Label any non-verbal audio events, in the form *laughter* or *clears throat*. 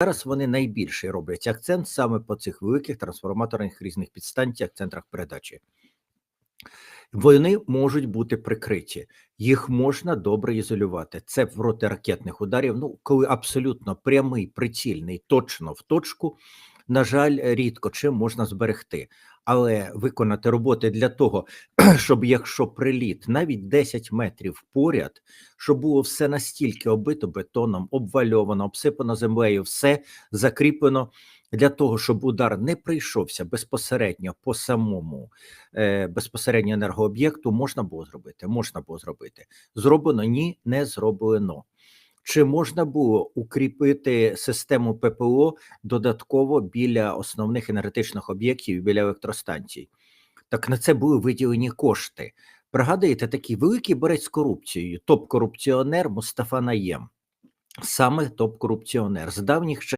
Зараз вони найбільше роблять акцент саме по цих великих трансформаторних різних підстанціях, центрах передачі. Вони можуть бути прикриті, їх можна добре ізолювати. Це проти ракетних ударів. Ну, коли абсолютно прямий, прицільний, точно в точку, на жаль, рідко чим можна зберегти. Але виконати роботи для того, *clears throat* щоб якщо приліт навіть 10 метрів поряд, щоб було все настільки оббито бетоном, обвальовано, обсипано землею, все закріплено для того, щоб удар не прийшовся безпосередньо по самому е, безпосередньо енергооб'єкту, можна було зробити. Можна було зробити. Зроблено ні, не зроблено. Чи можна було укріпити систему ППО додатково біля основних енергетичних об'єктів біля електростанцій? Так на це були виділені кошти. Пригадуєте, такий великий борець з корупцією, топ-корупціонер Мустафа Наєм. Саме топ-корупціонер з давніх.